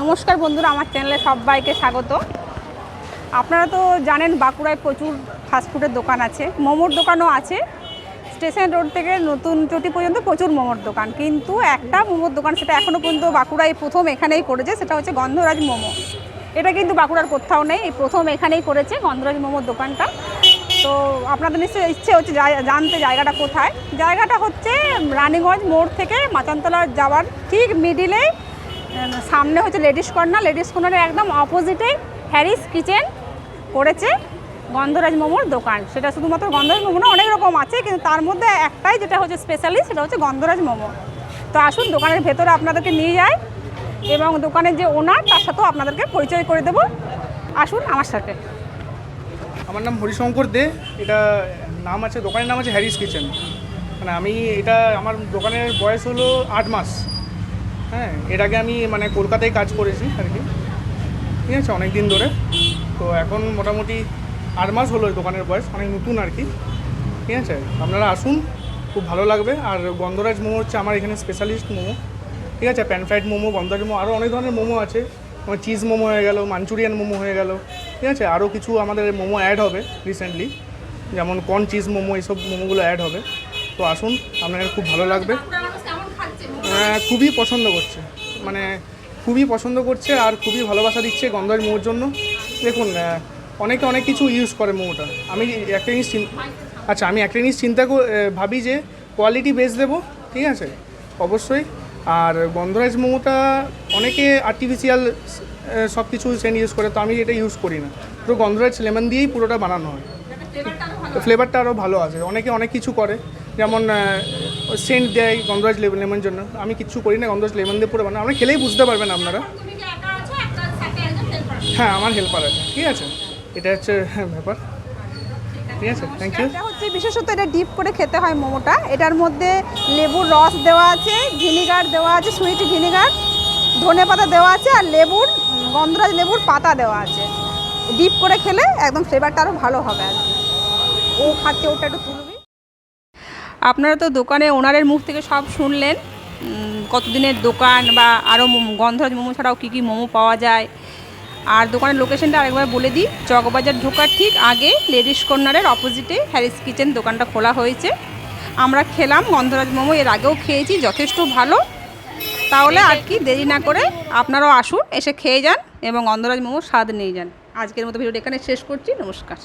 নমস্কার বন্ধুরা, আমার চ্যানেলে সবাইকে স্বাগত। আপনারা তো জানেন বাঁকুড়ায় প্রচুর ফাস্টফুডের দোকান আছে। মোমোর দোকানও আছে। স্টেশন রোড থেকে নতুন চটি পর্যন্ত প্রচুর মোমোর দোকান। কিন্তু একটা মোমোর দোকান সেটা এখনও পর্যন্ত বাঁকুড়ায় প্রথম এখানেই করেছে সেটা হচ্ছে গন্ধরাজ মোমো। এটা কিন্তু বাঁকুড়ার কোথাও নেই প্রথম এখানেই করেছে গন্ধরাজ মোমোর দোকানটা। তো আপনাদের নিশ্চয়ই ইচ্ছে হচ্ছে জানতে জায়গাটা কোথায়। জায়গাটা হচ্ছে রানীগঞ্জ মোড় থেকে মাচানতলা যাওয়ার ঠিক মিডিলেই সামনে হচ্ছে লেডিস কর্নার। লেডিস কর্নারের একদম অপোজিটে হ্যারিস কিচেন করেছে গন্ধরাজ মোমোর দোকান। সেটা শুধুমাত্র গন্ধরাজ মোমো না, অনেক রকম আছে, কিন্তু তার মধ্যে একটাই যেটা হচ্ছে স্পেশালিস্ট সেটা হচ্ছে গন্ধরাজ মোমো। তো আসুন দোকানের ভেতরে আপনাদেরকে নিয়ে যায় এবং দোকানের যে ওনার তার সাথেও আপনাদেরকে পরিচয় করে দেবো। আসুন আমার সাথে। আমার নাম হরিশঙ্কর দে, এটা নাম আছে, দোকানের নাম আছে হ্যারিস কিচেন। মানে আমি এটা, আমার দোকানের বয়স হলো আট মাস। হ্যাঁ এর আগে আমি মানে কলকাতায় কাজ করেছি আর কি। ঠিক আছে অনেক দিন ধরে। তো এখন মোটামুটি আট মাস হলো দোকানের বয়স, অনেক নতুন আর কি। ঠিক আছে, আপনারা আসুন, খুব ভালো লাগবে। আর গন্ধরাজ মোমো হচ্ছে আমার এখানে স্পেশালিস্ট মোমো। ঠিক আছে প্যান ফ্রাইড মোমো, গন্ধরাজ মোমো আরও অনেক ধরনের মোমো আছে। যেমন চিজ মোমো হয়ে গেল মাঞ্চুরিয়ান মোমো হয়ে গেল। ঠিক আছে আরও কিছু আমাদের মোমো অ্যাড হবে রিসেন্টলি যেমন কর্ন চিজ মোমো, এইসব মোমোগুলো অ্যাড হবে। তো আসুন, আপনাদের খুব ভালো লাগবে। খুবই পছন্দ করছে। মানে খুবই পছন্দ করছে আর খুবই ভালোবাসা দিচ্ছে গন্ধরাজ মোমোর জন্য। দেখুন অনেকে অনেক কিছু ইউজ করে মোমোটা। আমি একটা জিনিস আচ্ছা আমি একটা জিনিস চিন্তা ভাবি যে কোয়ালিটি বেস দেবো ঠিক আছে? অবশ্যই। আর গন্ধরাজ মোমোটা অনেকে আর্টিফিশিয়াল সব কিছু সেন ইউজ করে তো আমি এটা ইউজ করি না। পুরো গন্ধরাজ লেমন দিয়েই পুরোটা বানানো হয়। ফ্লেভারটা আরও ভালো আছে। অনেকে অনেক কিছু করে। যেমন সেন্ট দেয় গন্ধরাজ লেমন জন্য। আমি কিচ্ছু করি না গন্ধরাজ লেমন দিয়ে পুরো বানাই আমরা খেলেই বুঝতে পারবেন আপনারা। হ্যাঁ আমার হেল্পার আছে। ঠিক আছে? এটা হচ্ছে হ্যাঁ, ব্যাপার। ঠিক আছে? হচ্ছে বিশেষত এটা ডিপ করে খেতে হয় মোমোটা। এটার মধ্যে লেবুর রস দেওয়া আছে ভিনিগার দেওয়া আছে সুইট ভিনিগার ধনে পাতা দেওয়া আছে আর লেবুর গন্ধরাজ লেবুর পাতা দেওয়া আছে। ডিপ করে খেলে একদম ফ্লেভারটা আরও ভালো হবে আর ও খাচ্ছে ওটা একটু তুলবি। আপনারা তো দোকানে ওনারের মুখ থেকে সব শুনলেন কতদিনের দোকান বা আরও গন্ধরাজ মোমো ছাড়াও কী কী মোমো পাওয়া যায়। আর দোকানের লোকেশনটা আরেকবার বলে দিই, চকবাজার ঢোকার ঠিক আগে লেডিস কর্নারের অপোজিটে হ্যারিস কিচেন দোকানটা খোলা হয়েছে। আমরা খেলাম, গন্ধরাজ মোমো এর আগেও খেয়েছি, যথেষ্ট ভালো। তাহলে আর কি দেরি না করে আপনারাও আসুন, এসে খেয়ে যান এবং গন্ধরাজ মোমো স্বাদ নিয়ে যান। আজকের মতো ভিডিওটা এখানে শেষ করছি, নমস্কার।